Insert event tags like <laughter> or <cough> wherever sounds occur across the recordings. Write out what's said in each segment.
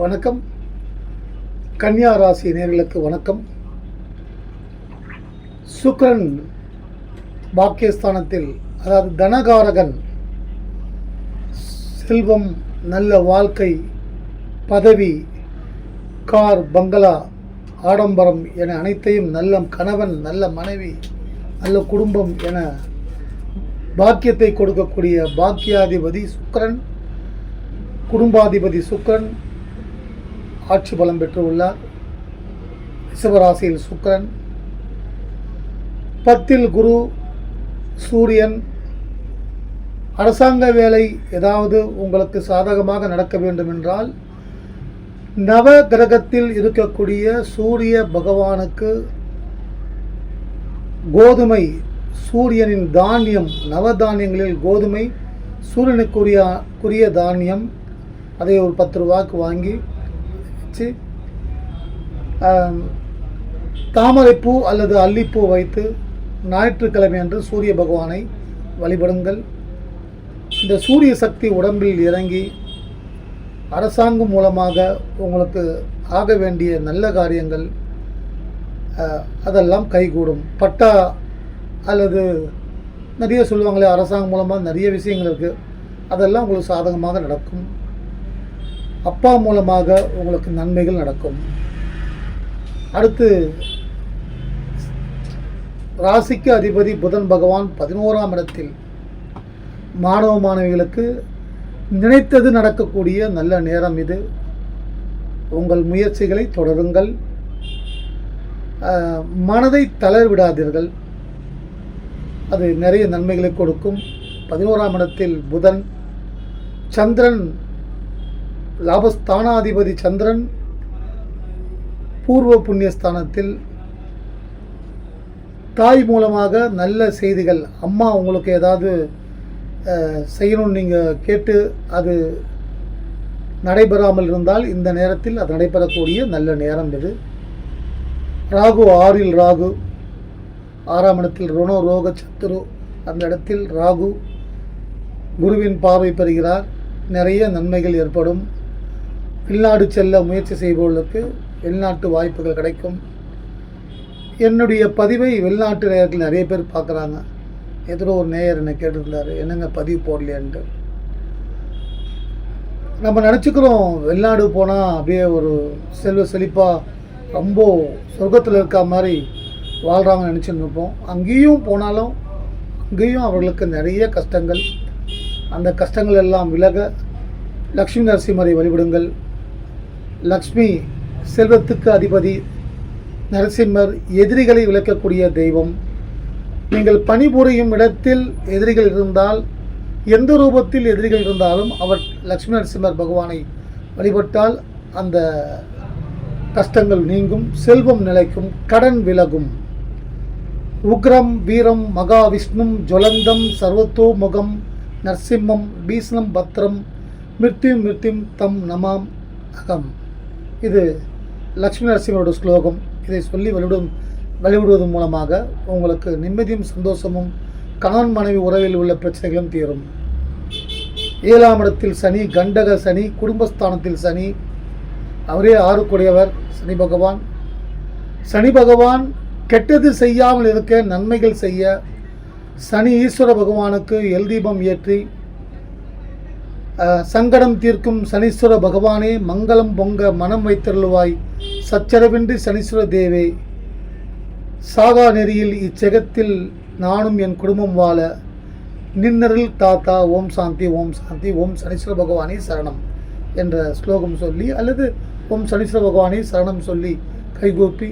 வணக்கம். கன்னியா ராசி நேர்களுக்கு வணக்கம். சுக்ரன் பாக்கியஸ்தானத்தில் அதாவது தனகாரகன் செல்வம் நல்ல வாழ்க்கை பதவி கார் பங்களா ஆடம்பரம் என அனைத்தையும் நல்ல கணவன் நல்ல மனைவி நல்ல குடும்பம் என பாக்கியத்தை கொடுக்கக்கூடிய பாக்கியாதிபதி சுக்கரன் குடும்பாதிபதி சுக்கரன் ஆட்சி பலம் பெற்று உள்ளார் ரிஷபராசியில் பத்தில் குரு சூரியன். அரசாங்க வேலை ஏதாவது உங்களுக்கு சாதகமாக நடக்க வேண்டும் என்றால் நவ கிரகத்தில் இருக்கக்கூடிய சூரிய பகவானுக்கு கோதுமை சூரியனின் தானியம் நவதானியங்களில் கோதுமை சூரியனுக்குரிய குரிய தானியம் அதை ஒரு பத்து ரூபாய்க்கு வாங்கி வச்சு தாமரைப்பூ அல்லது அல்லிப்பூ வைத்து ஞாயிற்றுக்கிழமை அன்று சூரிய பகவானை வழிபடுங்கள். இந்த சூரிய சக்தி உடம்பில் இறங்கி அரசாங்கம் மூலமாக உங்களுக்கு ஆக வேண்டிய நல்ல காரியங்கள் அதெல்லாம் கைகூடும். பட்டா அல்லது நிறைய சொல்லுவாங்களே அரசாங்கம் மூலமாக நிறைய விஷயங்கள் இருக்குது அதெல்லாம் உங்களுக்கு சாதகமாக நடக்கும். அப்பா மூலமாக உங்களுக்கு நன்மைகள் நடக்கும். அடுத்து ராசிக்கு அதிபதி புதன் பகவான் பதினோராம் இடத்தில். மாணவ மாணவிகளுக்கு நினைத்தது நடக்கக்கூடிய நல்ல நேரம் இது. உங்கள் முயற்சிகளை தொடருங்கள். மனதை தளர விடாதீர்கள். அது நிறைய நன்மைகளை கொடுக்கும். பதினோராம் இடத்தில் புதன் சந்திரன் லாபஸ்தானாதிபதி சந்திரன் பூர்வ புண்ணியஸ்தானத்தில் தாய் மூலமாக நல்ல செய்திகள் அம்மா உங்களுக்கு ஏதாவது செய்யணும்னு நீங்கள் கேட்டு அது நடைபெறாமல் இருந்தால் இந்த நேரத்தில் அது நடைபெறக்கூடிய நல்ல நேரம் இது. ராகு ஆறில் ராகு ஆறாம் இடத்தில் ருணோ ரோக சத்துரு அந்த இடத்தில் ராகு குருவின் பார்வை பெறுகிறார். நிறைய நன்மைகள் ஏற்படும். வெளிநாடு செல்ல முயற்சி செய்பவர்களுக்கு வெளிநாட்டு வாய்ப்புகள் கிடைக்கும். என்னுடைய பதிவை வெளிநாட்டு நேயர்கள் நிறைய பேர் பார்க்குறாங்க. எதிரோ ஒரு நேயர் என்னை கேட்டிருந்தார் என்னங்க பதிவு போடலையன்ட்டு. நம்ம நினச்சிக்கிறோம் வெளிநாடு போனால் அப்படியே ஒரு செல்வ செழிப்பாக ரொம்ப சொர்க்கத்தில் இருக்க மாதிரி வாழ்கிறாங்கன்னு நினச்சின்னு இருப்போம். அங்கேயும் போனாலும் அங்கேயும் அவர்களுக்கு நிறைய கஷ்டங்கள். அந்த கஷ்டங்கள் எல்லாம் விலக லக்ஷ்மி நரசிம்மரை வழிபடுங்கள். லக்ஷ்மி செல்வத்துக்கு அதிபதி நரசிம்மர் எதிரிகளை விளக்கக்கூடிய தெய்வம். நீங்கள் பணிபுரியும் இடத்தில் எதிரிகள் இருந்தால் எந்த ரூபத்தில் எதிரிகள் இருந்தாலும் அவர் லக்ஷ்மி நரசிம்மர் பகவானை வழிபட்டால் அந்த கஷ்டங்கள் நீங்கும் செல்வம் நிலைக்கும் கடன் விலகும். உக்ரம் வீரம் மகாவிஷ்ணும் ஜொலந்தம் ஜுவலந்தம் முகம் நரசிம்மம் பீஷ்ணம் பத்ரம் மிருத்யும் மிருத்யும் தம் நமாம் அகம். இது லக்ஷ்மி நரசிம்மனோட ஸ்லோகம். இதை சொல்லி வழிவிடும் வழிவிடுவதன் மூலமாக உங்களுக்கு நிம்மதியும் சந்தோஷமும் கணவன் மனைவி உறவில் உள்ள பிரச்சனைகளும் தீரும். ஏழாம் இடத்தில் சனி கண்டக சனி குடும்பஸ்தானத்தில் சனி. அவரே ஆறுக்குடையவர் சனி பகவான். சனி பகவான் கெட்டது செய்யாமல் இருக்க நன்மைகள் செய்ய சனி ஈஸ்வர பகவானுக்கு எல் தீபம் ஏற்றி சங்கடம் தீர்க்கும் சனீஸ்வர பகவானே மங்களம் பொங்க மனம் வைத்தருள்வாய். சச்சரவின்றி சனீஸ்வர தேவே சாகா நெறியில் இச்செகத்தில் நானும் என் குடும்பம் வாழ. நின்னருள் தாத்தா ஓம் சாந்தி ஓம் சாந்தி ஓம் சனீஸ்வர பகவானே சரணம் என்ற ஸ்லோகம் சொல்லி அல்லது ஓம் சனீஸ்வர பகவானே சரணம் சொல்லி கைகூப்பி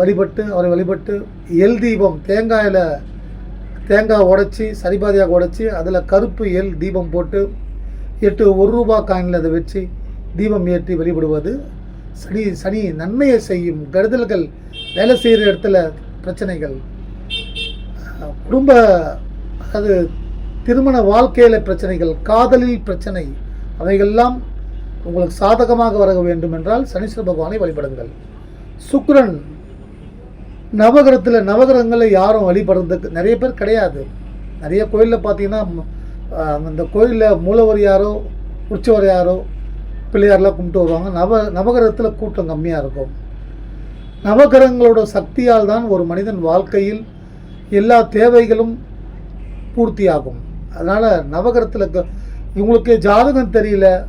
வழிபட்டு அவரை வழிபட்டு எல் தீபம் தேங்காயில் தேங்காய் உடச்சி சரிபாதியாக உடச்சி அதில் கருப்பு எல் தீபம் போட்டு எட்டு ஒரு ரூபா காயினில் அதை வச்சு தீபம் ஏற்றி வழிபடுவது சனி சனி நன்மையை செய்யும் கருதல்கள் வேலை செய்கிற இடத்துல பிரச்சனைகள். குடும்ப அது திருமண வாழ்க்கையில் பிரச்சனைகள் காதலில் பிரச்சனை அவைகள்லாம் உங்களுக்கு சாதகமாக வர வேண்டும் என்றால் சனீஸ்வர பகவானை வழிபடுங்கள். சுக்ரன் நவகிரகத்தில் நவகிரகங்களில் யாரும் வழிபடுறதுக்கு நிறைய பேர் கிடையாது. நிறைய கோயிலில் பார்த்தீங்கன்னா அந்த கோயிலில் மூலவர் யாரோ உற்சவர் யாரோ பிள்ளையார்லாம் கும்பிட்டு வருவாங்க. நவ நவகிரகத்தில் கூட்டம் கம்மியாக இருக்கும். நவகிரகங்களோட சக்தியால் தான் ஒரு மனிதன் வாழ்க்கையில் எல்லா தேவைகளும் பூர்த்தியாகும். அதனால் நவகிரகத்தில் க- இவங்களுக்கு ஜாதகம் தெரியல.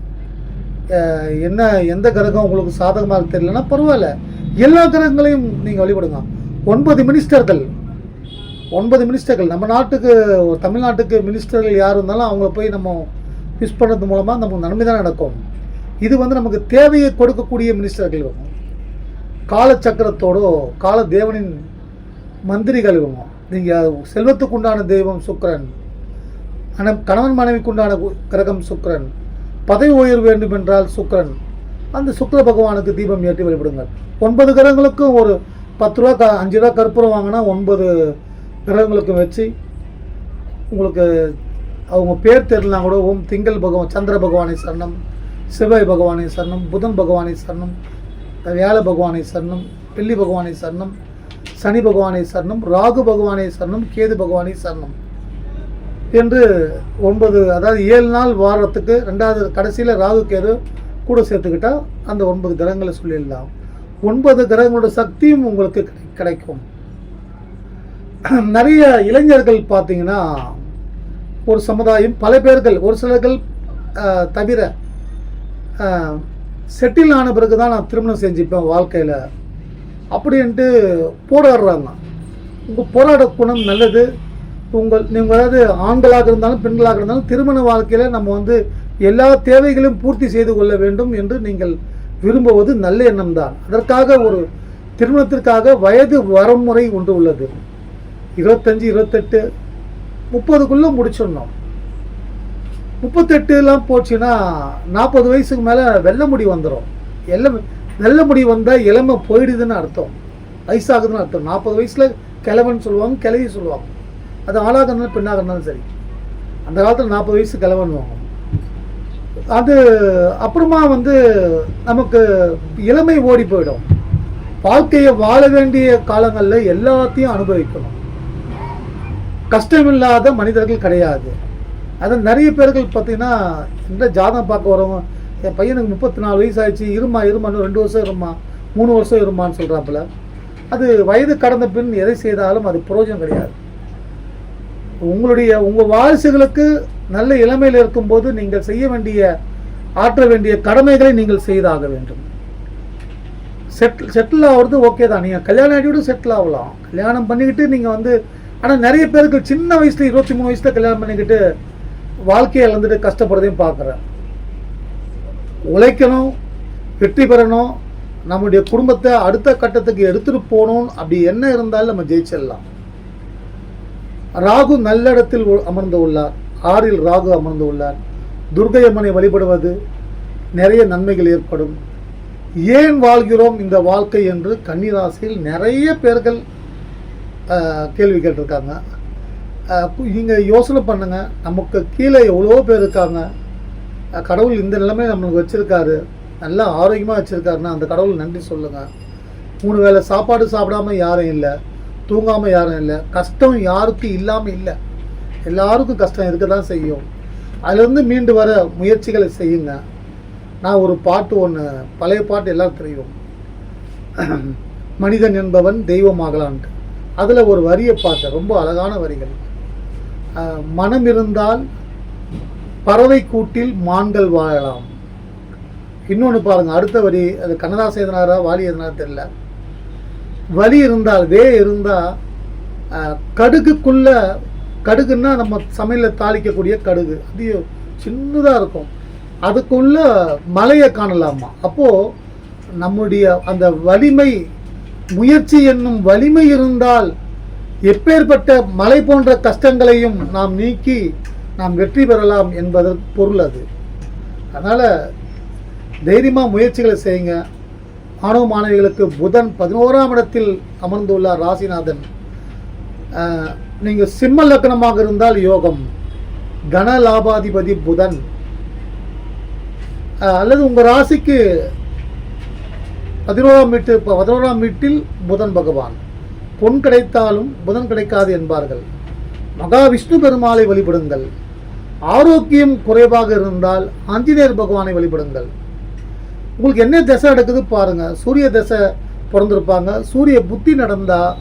என்ன எந்த கிரகம் உங்களுக்கு சாதகமாக தெரியலன்னா பரவாயில்ல. எல்லா கிரகங்களையும் நீங்கள் வழிபடுங்க. ஒன்பது மினிஸ்டர்கள் ஒன்பது மினிஸ்டர்கள் நம்ம நாட்டுக்கு ஒரு தமிழ்நாட்டுக்கு மினிஸ்டர்கள் யார் இருந்தாலும் அவங்கள போய் நம்ம விஷ் பண்ணுறது மூலமாக நமக்கு நன்மை தான் நடக்கும். இது வந்து நமக்கு தேவையை கொடுக்கக்கூடிய மினிஸ்டர்கள் இவங்க. காலச்சக்கரத்தோடோ கால தேவனின் மந்திரிகள் இவங்க. நீங்கள் செல்வத்துக்கு உண்டான தெய்வம் சுக்கரன். ஆனால் கணவன் மனைவிக்கு உண்டான கு- கிரகம் சுக்கரன். பதவி உயர்வு வேண்டும் என்றால் சுக்கரன். அந்த சுக்கர பகவானுக்கு தீபம் ஏற்றி வழிபடுங்கள். ஒன்பது கிரகங்களுக்கும் ஒரு பத்து ரூபா க அஞ்சு ரூபா கற்பூரம் வாங்கினா ஒன்பது கிரகங்களுக்கும் வச்சு உங்களுக்கு அவங்க பேர் தெரியலாம் கூட ஓம் திங்கள் பகவான் சந்திர பகவானை சரணம் செவ்வாய் பகவானை சரணம் புதன் பகவானை சரணம் வியாழ பகவானை சரணம் வெள்ளி பகவானை சரணம் சனி பகவானை சரணம் ராகு பகவானை சரணம் கேது பகவானை சரணம். என்று ஒன்பது அதாவது ஏழு நாள் வாரத்துக்கு ரெண்டாவது கடைசியில் ராகு கேது கூட சேர்த்துக்கிட்டால் அந்த ஒன்பது கிரகங்களை சொல்லிடலாம். ஒன்பது கிரகங்களோட சக்தியும் உங்களுக்கு கிடை- கிடைக்கும். நிறைய இளைஞர்கள் பார்த்தீங்கன்னா ஒரு சமுதாயம் பல பேர்கள் ஒரு சிலர்கள் தவிர செட்டில் ஆன பிறகு தான் நான் திருமணம் செஞ்சுப்பேன் வாழ்க்கையில். அப்படின்ட்டு போராடுறாங்க. உங்கள் போராட குணம் நல்லது. உங்கள் நீங்கள் அதாவது ஆண்களாக இருந்தாலும் பெண்களாக இருந்தாலும் திருமண வாழ்க்கையில் நம்ம வந்து எல்லா தேவைகளையும் பூர்த்தி செய்து கொள்ள வேண்டும் என்று நீங்கள் விரும்புவது நல்ல எண்ணம் தான் அதற்காக ஒரு திருமணத்திற்காக வயது வரமுறை ஒன்று உள்ளது. இருபத்தஞ்சி இருபத்தெட்டு முப்பதுக்குள்ளே முடிச்சிடணும். முப்பத்தெட்டுலாம் போச்சுன்னா நாற்பது வயசுக்கு மேலே வெள்ளை முடி வந்துடும் எல்லாம் வெள்ளை முடி வந்தால் இளமை போயிடுதுன்னு அர்த்தம். வயசாகுதுன்னு அர்த்தம். நாற்பது வயசில் கிழவன் சொல்லுவாங்க கிளவி சொல்லுவாங்க. அது ஆளாக இருந்தாலும் பெண்ணாக இருந்தாலும் சரி. அந்த காலத்தில் நாற்பது வயசு கிழவன் அது அப்புறமா வந்து நமக்கு இளமை ஓடி போயிடும். வாழ்க்கையை வாழ வேண்டிய காலங்களில் எல்லாத்தையும் அனுபவிக்கணும். கஷ்டமில்லாத மனிதர்கள் கிடையாது. அது நிறைய பேர்கள் பார்த்தீங்கன்னா இந்த ஜாதகம் பார்க்க வரவங்க என் பையனுக்கு முப்பத்தி நாலு வயசு ஆயிடுச்சு இருமா இருமான்னு ரெண்டு வருஷம் இருமா மூணு வருஷம் இருமான்னு சொல்கிறாப்புல அது வயது கடந்த பின் எதை செய்தாலும் அது புரோஜனம் கிடையாது. உங்களுடைய உங்கள் வாரிசுகளுக்கு நல்ல இளமையில் இருக்கும்போது நீங்கள் செய்ய வேண்டிய ஆற்ற வேண்டிய கடமைகளை நீங்கள் செய்தாக வேண்டும். செட்டில் செட்டில் ஆகிறது ஓகே தான். நீங்கள் கல்யாணம் ஆகியோடு செட்டில் ஆகலாம். கல்யாணம் பண்ணிக்கிட்டு நீங்கள் வந்து ஆனால் நிறைய பேருக்கு சின்ன வயசுல இருபத்தி மூணு வயசில் கல்யாணம் பண்ணிக்கிட்டு வாழ்க்கையை இழந்துட்டு கஷ்டப்படுறதையும் பார்க்குறேன். உழைக்கணும் வெற்றி பெறணும் நம்முடைய குடும்பத்தை அடுத்த கட்டத்துக்கு எடுத்துகிட்டு போகணும். அப்படி என்ன இருந்தாலும் நம்ம ஜெயிச்சிடலாம். ராகு நல்ல இடத்தில் அமர்ந்து உள்ளார். ஆறில் ராகு அமர்ந்து உள்ளார். துர்க்கை அம்மனை வழிபடுவது நிறைய நன்மைகள் ஏற்படும். ஏன் வாழ்கிறோம் இந்த வாழ்க்கை என்று கன்னிராசியில் நிறைய பேர்கள் கேள்வி கேட்டிருக்காங்க. நீங்கள் யோசனை பண்ணுங்கள் நமக்கு கீழே எவ்வளோ பேர் இருக்காங்க. கடவுள் இந்த நிலைமையை நம்மளுக்கு வச்சுருக்காரு. நல்லா ஆரோக்கியமாக வச்சுருக்காருன்னா அந்த கடவுள் நன்றி சொல்லுங்கள் மூணு வேளை சாப்பாடு சாப்பிடாம யாரும் இல்லை. தூங்காமல் யாரும் இல்லை. கஷ்டம் யாருக்கும் இல்லாமல் இல்லை. எல்லாருக்கும் கஷ்டம் இருக்க தான் செய்யும். அதுலேருந்து மீண்டு வர முயற்சிகளை செய்யுங்க. நான் ஒரு பாட்டு ஒன்று பழைய பாட்டு எல்லாம் தெரியும். <clears throat> மனிதன் என்பவன் தெய்வமாகலான்ட்டு அதில் ஒரு வரியை பார்த்தேன் ரொம்ப அழகான வரிகள். மனம் இருந்தால் பறவை கூட்டில் மான்கள் வாழலாம். இன்னொன்று பாருங்கள் அடுத்த வரி அது கண்ணதாசன் எதனாரா வாலி எதனாரா தெரியல. வலி இருந்தால் வே இருந்தால் கடுகுக்குள்ள கடுகுன்னா நம்ம சமையலில் தாளிக்கக்கூடிய கடுகு. அது சின்னதாக இருக்கும். அதுக்குள்ள மலையை காணலாமா? அப்போது நம்முடைய அந்த வலிமை முயற்சி என்னும் வலிமை இருந்தால் எப்பேற்பட்ட மலை போன்ற கஷ்டங்களையும் நாம் நீக்கி நாம் வெற்றி பெறலாம் என்பதற்கு பொருள் அது. அதனால் தைரியமாக முயற்சிகளை செய்யுங்க. மாணவ மாணவிகளுக்கு புதன் பதினோராம் இடத்தில் அமர்ந்துள்ளார் ராசிநாதன். நீங்கள் சிம்ம லக்னமாக இருந்தால் யோகம். கன லாபாதிபதி புதன். அல்லது உங்கள் ராசிக்கு பதினோராம் வீட்டு பதினோராம் வீட்டில் புதன் பகவான். பொன் கிடைத்தாலும் புதன் கிடைக்காது என்பார்கள். மகாவிஷ்ணு பெருமாளை வழிபடுங்கள். ஆரோக்கியம் குறைவாக இருந்தால் ஆஞ்சநேயர் பகவானை வழிபடுங்கள். உங்களுக்கு என்ன திசை நடக்குது பாருங்கள் சூரிய திசை பிறந்திருப்பாங்க. சூரிய புத்தி நடந்தால்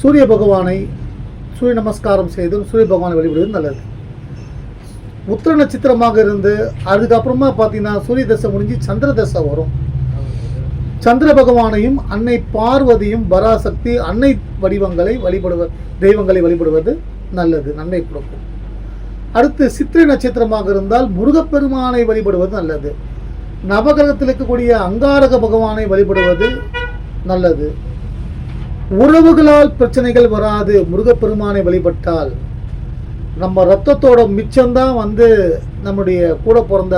சூரிய பகவானை சூரிய நமஸ்காரம் செய்து சூரிய பகவானை வழிபடுவது நல்லது. உத்திர நட்சத்திரமாக இருந்து அதுக்கப்புறமா பார்த்தீங்கன்னா சூரிய தசை முடிஞ்சு சந்திர தசை வரும். சந்திர பகவானையும் அன்னை பார்வதியும் பராசக்தி அன்னை வடிவங்களை வழிபடுவ தெய்வங்களை வழிபடுவது நல்லது நன்மை கொடுக்கும். அடுத்து சித்திரை நட்சத்திரமாக இருந்தால் முருகப்பெருமானை வழிபடுவது நல்லது. நவகிரகத்தில் இருக்கக்கூடிய அங்காரக பகவானை வழிபடுவது நல்லது. உறவுகளால் பிரச்சனைகள் வராது முருகப்பெருமானை வழிபட்டால். நம்ம ரத்தத்தோட மிச்சம்தான் வந்து நம்முடைய கூட பிறந்த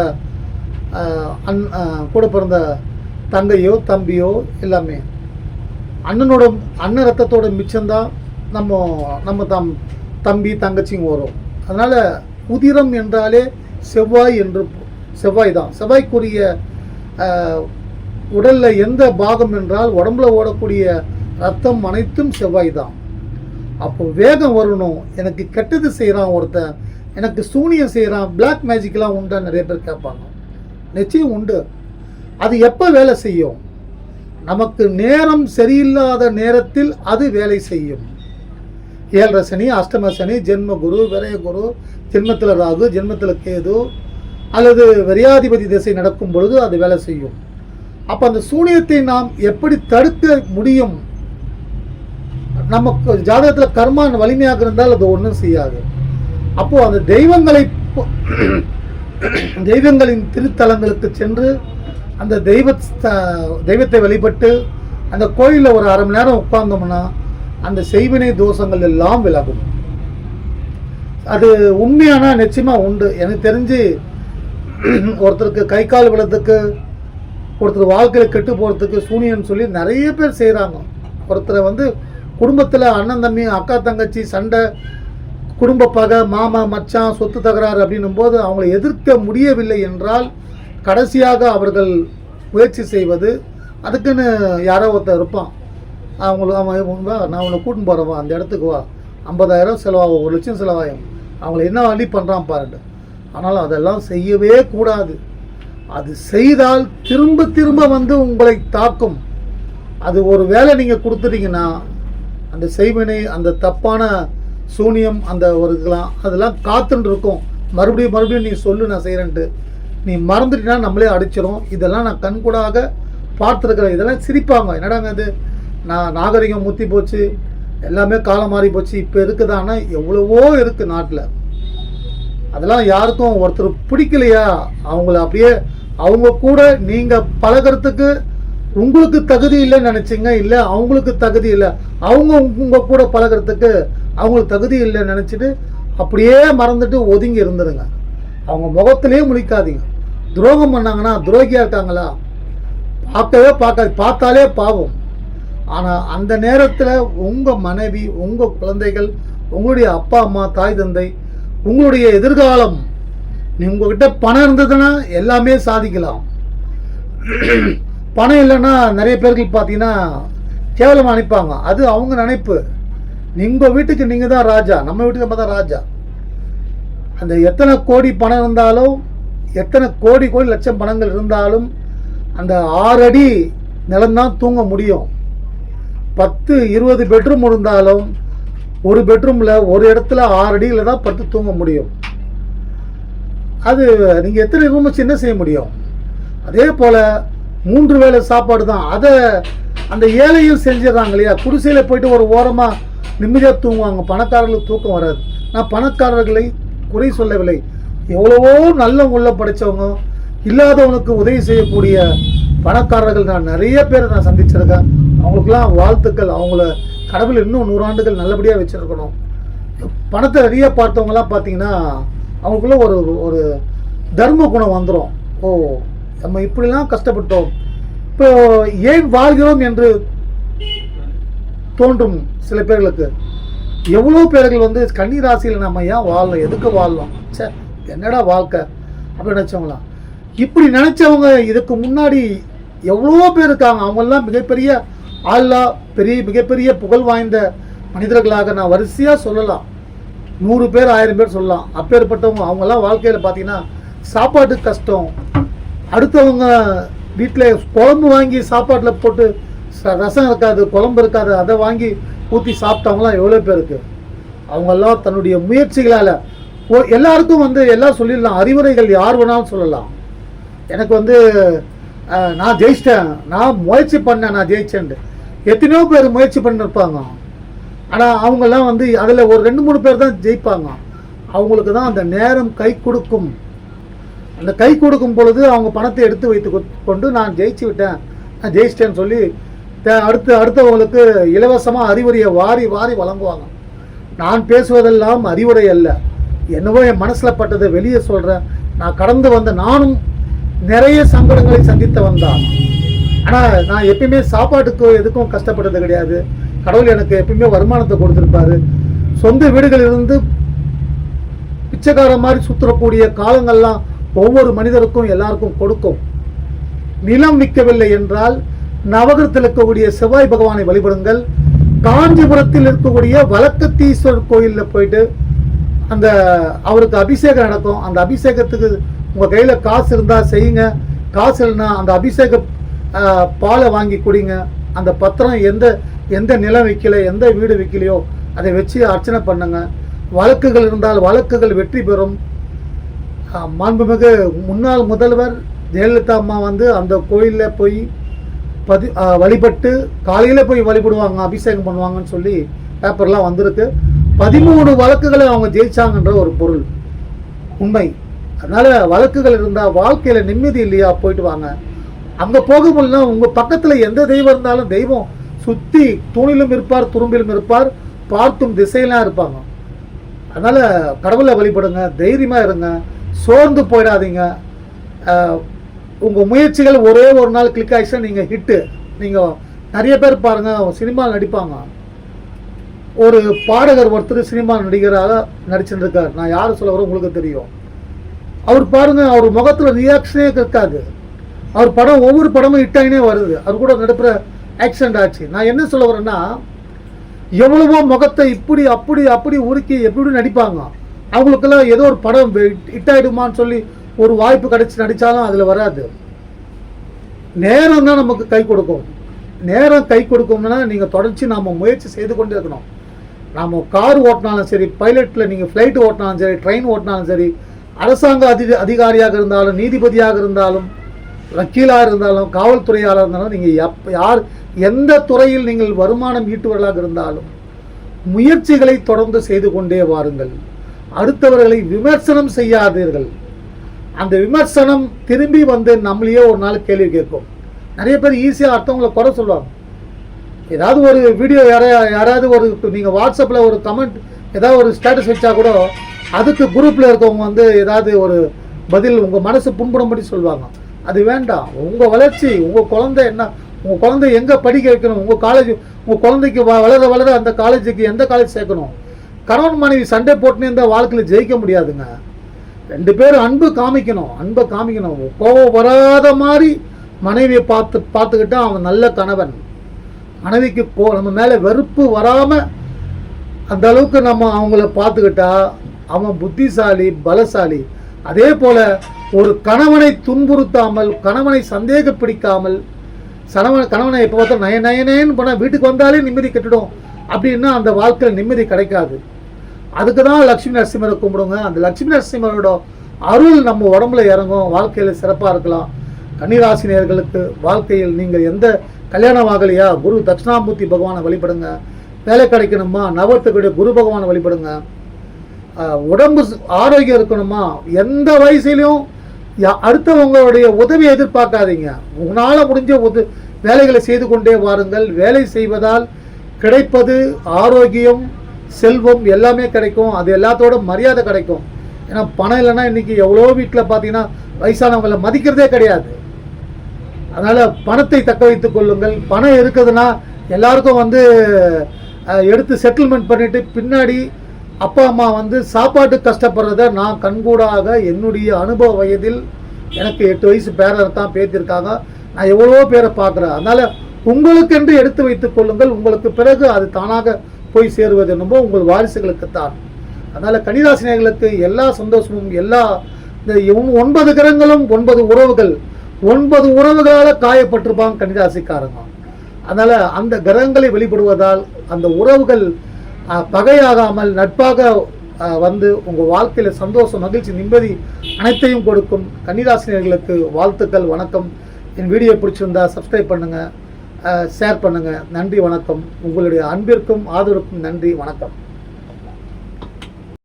அன் கூட பிறந்த தங்கையோ தம்பியோ எல்லாமே. அண்ணனோட அண்ணன் ரத்தத்தோட மிச்சம்தான் நம்ம நம்ம தம் தம்பி தங்கச்சிங்க வரும். அதனால் உதிரம் என்றாலே செவ்வாய் என்று செவ்வாய் தான் செவ்வாய்க்குரிய உடலில் எந்த பாகம் என்றால் உடம்புல ஓடக்கூடிய ரத்தம் அனைத்தும் செவ்வாய் தான் அப்போ வேகம் வரணும். எனக்கு கெட்டது செய்கிறான் ஒருத்தன். எனக்கு சூனியம் செய்கிறான் பிளாக் மேஜிக்லாம் உண்டா நிறைய பேர் கேட்பாங்க. நிச்சயம் உண்டு. அது எப்போ வேலை செய்யும்? நமக்கு நேரம் சரியில்லாத நேரத்தில் அது வேலை செய்யும். ஏழரை சனி அஷ்டம சனி ஜென்ம குரு விரய குரு ஜென்மத்தில் ராகு ஜென்மத்தில் கேது அல்லது விரையாதிபதி திசை நடக்கும் பொழுது அது வேலை செய்யும். அப்போ அந்த சூனியத்தை நாம் எப்படி தடுக்க முடியும்? நமக்கு ஜாதகத்தில் கர்மா வலிமையாக இருந்தால் அது ஒன்றும் செய்யாது. அப்போது அந்த தெய்வங்களை <clears throat> தெய்வங்களின் திருத்தலங்களுக்கு சென்று அந்த தெய்வ தெய்வத்தை வழிபட்டு அந்த கோயிலில் ஒரு அரை மணி நேரம் உட்கார்ந்தோம்னா அந்த செய்வினை தோஷங்கள் எல்லாம் விலகும். அது உண்மையான நிச்சயமாக உண்டு. எனக்கு தெரிஞ்சு <clears throat> ஒருத்தருக்கு கை கால் விழத்துக்கு ஒருத்தர் வாழ்க்கையில் கெட்டு போகிறதுக்கு சூனியன் சொல்லி நிறைய பேர் செய்கிறாங்க ஒருத்தரை வந்து குடும்பத்தில் அண்ணன் தம்பி அக்கா தங்கச்சி சண்டை குடும்ப பகை மாமா மச்சான் சொத்து தகராறு அப்படின்னும் போது அவங்களை எதிர்க்க முடியவில்லை என்றால் கடைசியாக அவர்கள் முயற்சி செய்வது அதுக்குன்னு யாரோ ஒருத்தர் இருப்பான். அவங்களுக்கு அவன் வா, நான் உன்னை கூட்டின்னு போகிறவா அந்த இடத்துக்கு வா. ஐம்பதாயிரம் செலவாகும் ஒரு லட்சம் செலவாகும். அவங்கள என்ன வழி பண்ணுறான் பாருங்க. ஆனால் அதெல்லாம் செய்யவே கூடாது. அது செய்தால் திரும்ப திரும்ப வந்து உங்களை தாக்கும். அது ஒரு வேலை நீங்கள் கொடுத்துட்டீங்கன்னா அந்த செய்வினை அந்த தப்பான சூனியம் அந்த ஒரு இதெல்லாம் அதெல்லாம் காத்துன்னு இருக்கும் மறுபடியும் மறுபடியும் நீ சொல்லு நான் செய்கிறேன்ட்டு நீ மறந்துட்டினா நம்மளே அடிச்சிடும் இதெல்லாம் நான் கண்கூடாக பார்த்துருக்குறேன் இதெல்லாம் சிரிப்பாங்க. என்னடாங்க அது? நான் நாகரிகம் முத்தி போச்சு. எல்லாமே காலம் மாறி போச்சு. இப்போ இருக்குதானா எவ்வளவோ இருக்குது நாட்டில். அதெல்லாம் யாருக்கும் ஒருத்தர் பிடிக்கலையா? அவங்கள அப்படியே அவங்க கூட நீங்கள் பழகுறதுக்கு உங்களுக்கு தகுதி இல்லைன்னு நினச்சிங்க? இல்லை அவங்களுக்கு தகுதி இல்லை. அவங்க உங்கள் கூட பழகுறதுக்கு அவங்களுக்கு தகுதி இல்லைன்னு நினச்சிட்டு அப்படியே மறந்துட்டு ஒதுங்கி இருந்துருங்க. அவங்க முகத்திலே முழிக்காதீங்க. துரோகம் பண்ணாங்கன்னா துரோகியாக இருக்காங்களா? பார்க்கவே பார்க்காது. பார்த்தாலே பாவம். ஆனால் அந்த நேரத்தில் உங்கள் மனைவி உங்கள் குழந்தைகள் உங்களுடைய அப்பா அம்மா தாய் தந்தை உங்களுடைய எதிர்காலம் நீ உங்ககிட்ட பணம் இருந்ததுன்னா எல்லாமே சாதிக்கலாம். பணம் இல்லைன்னா நிறைய பேர்கள் பார்த்தீங்கன்னா கேவலமாக அனுப்பாங்க அது அவங்க நினைப்பு. உங்கள் வீட்டுக்கு நீங்கள் தான் ராஜா. நம்ம வீட்டுக்கு நம்ம தான் ராஜா. அந்த எத்தனை கோடி பணம் இருந்தாலும் எத்தனை கோடி கோடி லட்சம் பணங்கள் இருந்தாலும் அந்த ஆறு அடி நிலம்தான் தூங்க முடியும். பத்து இருபது பெட்ரூம் இருந்தாலும் ஒரு பெட்ரூமில் ஒரு இடத்துல ஆறு அடியில் தான் படுத்து தூங்க முடியும். அது நீங்கள் எத்தனை ரூம் வச்சு என்ன செய்ய முடியும்? அதே போல் மூன்று வேளை சாப்பாடு தான். அதை அந்த ஏழையும் செஞ்சிடறாங்க இல்லையா? குடிசையில் போயிட்டு ஒரு ஓரமாக நிம்மதியாக தூங்குவாங்க. பணக்காரர்களுக்கு தூக்கம் வராது. நான் பணக்காரர்களை குறை சொல்லவில்லை. எவ்வளவோ நல்ல உள்ள படைச்சவங்க இல்லாதவனுக்கு உதவி செய்யக்கூடிய பணக்காரர்கள் நான் நிறைய பேர் நான் சந்திச்சிருக்கேன். அவங்களுக்கெல்லாம் வாழ்த்துக்கள். அவங்கள கடவுள் இன்னும் நூறாண்டுகள் நல்லபடியாக வச்சுருக்கணும். பணத்தை நிறைய பார்த்தவங்கலாம் பார்த்தீங்கன்னா அவங்களுக்குள்ள ஒரு ஒரு தர்ம குணம் வந்துடும் ஓ நம்ம இப்படிலாம் கஷ்டப்பட்டோம். இப்போ ஏன் வாழ்கிறோம் என்று தோன்றும் சில பேர்களுக்கு. எவ்வளோ பேர்கள் வந்து கன்னி ராசியில் நம்ம ஏன் வாழலாம் எதுக்கு வாழலாம் சே என்னடா வாழ்க்கை? அப்படின்னு நினச்சவங்களாம் இப்படி நினச்சவங்க இதுக்கு முன்னாடி எவ்வளோ பேர் இருக்காங்க. அவங்கெல்லாம் மிகப்பெரிய ஆளா பெரிய மிகப்பெரிய புகழ் வாய்ந்த மனிதர்களாக நான் வரிசையாக சொல்லலாம். நூறு பேர் ஆயிரம் பேர் சொல்லலாம். அப்பேற்பட்டவங்க அவங்கெல்லாம் வாழ்க்கையில் பார்த்தீங்கன்னா சாப்பாட்டு கஷ்டம். அடுத்தவங்க வீட்டில் குழம்பு வாங்கி சாப்பாட்டில் போட்டு ச- ரசம் இருக்காது குழம்பு இருக்காது அதை வாங்கி ஊற்றி சாப்பிட்டவங்களாம் எவ்வளோ பேருக்கு அவங்கெல்லாம் தன்னுடைய முயற்சிகளால் எல்லாருக்கும் வந்து எல்லாம் சொல்லிடலாம். அறிவுரைகள் யார் வேணாலும் சொல்லலாம். எனக்கு வந்து நான் ஜெயிச்சிட்டேன். நான் முயற்சி பண்ணேன் நான் ஜெயிச்சேன்ட்டு. எத்தனையோ பேர் முயற்சி பண்ணிருப்பாங்க. ஆனால் அவங்கெல்லாம் வந்து அதில் ஒரு ரெண்டு மூணு பேர் தான் ஜெயிப்பாங்க. அவங்களுக்கு தான் அந்த நேரம் கை கொடுக்கும். அந்த கை கொடுக்கும் பொழுது அவங்க பணத்தை எடுத்து வைத்து கொண்டு நான் ஜெயிச்சு விட்டேன். நான் ஜெயிச்சிட்டேன்னு சொல்லி த- அடுத்து அடுத்தவங்களுக்கு இலவசமாக அறிவுரையை வாரி வாரி வழங்குவாங்க. நான் பேசுவதெல்லாம் அறிவுரை அல்ல. என்னவோ என் மனசில் பட்டதை வெளியே சொல்கிறேன் நான் கடந்து வந்த நானும் நிறைய சங்கடங்களை சந்தித்து வந்தான் ஆனால் நான் எப்பயுமே சாப்பாட்டுக்கு எதுக்கும் கஷ்டப்பட்டது கிடையாது. கடவுள் எனக்கு எப்பயுமே வருமானத்தை கொடுத்துருப்பாரு. சொந்த வீடுகளிலிருந்து பிச்சைக்கார மாதிரி சுற்றக்கூடிய காலங்கள்லாம் ஒவ்வொரு மனிதருக்கும் எல்லாருக்கும் கொடுக்கும். நிலம் விற்கவில்லை என்றால் நவகரத்தில் இருக்கக்கூடிய செவ்வாய் பகவானை வழிபடுங்கள். காஞ்சிபுரத்தில் இருக்கக்கூடிய வழக்கத்தீஸ்வரர் கோயிலில் போயிட்டு அந்த அவருக்கு அபிஷேகம் நடக்கும். அந்த அபிஷேகத்துக்கு உங்கள் கையில் காசு இருந்தால் செய்யுங்க. காசு இல்லைன்னா அந்த அபிஷேக பாலை வாங்கி குடிங்க. அந்த பத்திரம் எந்த எந்த நிலம் விற்கல எந்த வீடு விற்கலையோ அதை வச்சு அர்ச்சனை பண்ணுங்க. வழக்குகள் இருந்தால் வழக்குகள் வெற்றி பெறும். மாண்புமிகு முன்னாள் முதல்வர் ஜெயலலிதா அம்மா வந்து அந்த கோயிலில் போய் பதி வழிபட்டு காலையில் போய் வழிபடுவாங்க அபிஷேகம் பண்ணுவாங்கன்னு சொல்லி பேப்பர்லாம் வந்திருக்கு. பதிமூணு வழக்குகளை அவங்க ஜெயிச்சாங்கன்ற ஒரு பொருள். உண்மை. அதனால் வழக்குகள் இருந்தால் வாழ்க்கையில் நிம்மதி இல்லையா? போயிட்டு வாங்க. அங்கே போக முடியல உங்கள் பக்கத்தில் எந்த தெய்வம் இருந்தாலும் தெய்வம் சுற்றி தூணிலும் இருப்பார் துரும்பிலும் இருப்பார் பார்த்தும் திசையெல்லாம் இருப்பாங்க. அதனால் கடவுளை வழிபடுங்க தைரியமாக இருங்க சோர்ந்து போயிடாதீங்க. உங்கள் முயற்சிகள் ஒரே ஒரு நாள் கிளிக் ஆயிடுச்சுன்னா நீங்கள் ஹிட்டு நீங்கள் நிறைய பேர் பாருங்கள் சினிமாவில் நடிப்பாங்க. ஒரு பாடகர் ஒருத்தர் சினிமா நடிகராக நடிச்சுட்டு இருக்கார் நான் யார் சொல்ல உங்களுக்கு தெரியும். அவர் பாருங்க அவர் முகத்தில் ரியாக்ஷனே இருக்காது. அவர் படம் ஒவ்வொரு படமும் ஹிட் ஆகினே வருது. அவர் கூட நடுப்புற ஆக்சிடென்ட் ஆச்சு. நான் என்ன சொல்ல வரேன்னா எவ்வளவோ முகத்தை இப்படி அப்படி அப்படி உருக்கி எப்படி நடிப்பாங்க. அவங்களுக்கெல்லாம் ஏதோ ஒரு படம் ஹிட் ஆகிடுமான்னு சொல்லி ஒரு வாய்ப்பு கிடைச்சி நடித்தாலும் அதில் வராது. நேரம் தான் நமக்கு கை கொடுக்கும். நேரம் கை கொடுக்கும்னா நீங்கள் தொடர்ச்சி நாம் முயற்சி செய்து கொண்டே இருக்கணும். நாம் கார் ஓட்டினாலும் சரி பைலட்டில் நீங்கள் ஃப்ளைட் ஓட்டினாலும் சரி ட்ரெயின் ஓட்டினாலும் சரி அரசாங்க அதி அதிகாரியாக இருந்தாலும் நீதிபதியாக இருந்தாலும் வக்கீலாக இருந்தாலும் காவல்துறையாக இருந்தாலும் நீங்கள் எப் யார் எந்த துறையில் நீங்கள் வருமானம் ஈட்டுவர்களாக இருந்தாலும் முயற்சிகளை தொடர்ந்து செய்து கொண்டே வாருங்கள். அடுத்தவர்களை விமர்சனம் செய்யாதீர்கள். அந்த விமர்சனம் திரும்பி வந்து நம்மளையே ஒரு நாள் கேள்வி கேட்கும். நிறைய பேர் ஈஸியாக அடுத்தவங்களை குறை சொல்லுவாங்க. ஏதாவது ஒரு வீடியோ யாரா யாராவது ஒரு நீங்கள் வாட்ஸ்அப்பில் ஒரு கமெண்ட் ஏதாவது ஒரு ஸ்டேட்டஸ் வச்சா கூட அதுக்கு குரூப்பில் இருக்கவங்க வந்து ஏதாவது ஒரு பதில் உங்கள் மனசு புண்படும்படி சொல்லுவாங்க. அது வேண்டாம். உங்கள் வளர்ச்சி உங்கள் குழந்தை என்ன? உங்கள் குழந்தை எங்கே படிக்க வைக்கணும் உங்கள் காலேஜ் உங்கள் குழந்தைக்கு வ- வளர வளர அந்த காலேஜுக்கு எந்த காலேஜ் சேர்க்கணும்? கணவன் மனைவி சண்டை போட்டுன்னு இருந்தால் வாழ்க்கையில் ஜெயிக்க முடியாதுங்க. ரெண்டு பேரும் அன்பு காமிக்கணும் அன்பை காமிக்கணும். கோபம் வராத மாதிரி மனைவியை பார்த்து பார்த்துக்கிட்டா அவன் நல்ல கணவன். மனைவிக்கு கோ நம்ம மேலே வெறுப்பு வராமல் அந்த அளவுக்கு நம்ம அவங்கள பார்த்துக்கிட்டா அவன் புத்திசாலி பலசாலி. அதே போல ஒரு கணவனை துன்புறுத்தாமல் கணவனை சந்தேக பிடிக்காமல் சனவன் கணவனை எப்போ பார்த்தா நய நயனேன்னு போனால் வீட்டுக்கு வந்தாலே நிம்மதி கட்டிடும். அப்படின்னா அந்த வாழ்க்கையில் நிம்மதி கிடைக்காது. அதுக்கு தான் லட்சுமி நரசிம்மரை கும்பிடுங்க. அந்த லட்சுமி நரசிம்மரோட அருள் நம்ம உடம்புல இறங்கும். வாழ்க்கையில் சிறப்பாக இருக்கலாம். கன்னிராசினியர்களுக்கு வாழ்க்கையில் நீங்கள் எந்த கல்யாணம் ஆகலையா குரு தட்சிணாமூர்த்தி பகவானை வழிபடுங்க. வேலை கிடைக்கணுமா? நவத்துக்குடைய குரு பகவானை வழிபடுங்க. உடம்பு சு- ஆரோக்கியம் இருக்கணுமா? எந்த வயசுலையும் யா- அடுத்தவங்களுடைய உதவியை எதிர்பார்க்காதீங்க. உங்களால் முடிஞ்ச உத வேலைகளை செய்து கொண்டே வாருங்கள். வேலை செய்வதால் கிடைப்பது ஆரோக்கியம் செல்வம் எல்லாமே கிடைக்கும். அது எல்லாத்தோட மரியாதை கிடைக்கும். ஏன்னா பணம் இல்லைன்னா இன்றைக்கி எவ்வளோ வீட்டில் பார்த்தீங்கன்னா வயசானவங்களை மதிக்கிறதே கிடையாது. அதனால் பணத்தை தக்க வைத்துக் கொள்ளுங்கள். பணம் இருக்குதுன்னா எல்லாருக்கும் வந்து எடுத்து செட்டில்மெண்ட் பண்ணிவிட்டு பின்னாடி அப்பா அம்மா வந்து சாப்பாட்டு கஷ்டப்படுறத நான் கண்கூடாக என்னுடைய அனுபவ வயதில் எனக்கு எட்டு வயசு பேரர் தான் பேத்திருக்காங்க. நான் எவ்வளோ பேரை பார்க்குறேன். அதனால் உங்களுக்கென்று எடுத்து வைத்துக் கொள்ளுங்கள். உங்களுக்கு பிறகு அது தானாக போய் சேருவது என்னமோ உங்கள் வாரிசுகளுக்குத்தான். அதனால் கன்னிராசினியர்களுக்கு எல்லா சந்தோஷமும் எல்லா இந்த ஒன்பது கிரகங்களும் ஒன்பது உறவுகள் ஒன்பது உறவுகளால் காயப்பட்டிருப்பாங்க கன்னிராசிக்காரங்க. அதனால் அந்த கிரகங்களை வெளிப்படுவதால் அந்த உறவுகள் பகையாகாமல் நட்பாக வந்து உங்கள் வாழ்க்கையில் சந்தோஷம் மகிழ்ச்சி நிம்மதி அனைத்தையும் கொடுக்கும் கன்னிராசினியர்களுக்கு வாழ்த்துக்கள் வணக்கம். என் வீடியோ பிடிச்சிருந்தா சப்ஸ்கிரைப் பண்ணுங்கள் ஷேர் பண்ணுங்கள் நன்றி வணக்கம். உங்களுடைய அன்பிற்கும் ஆதரவுக்கும் நன்றி வணக்கம்.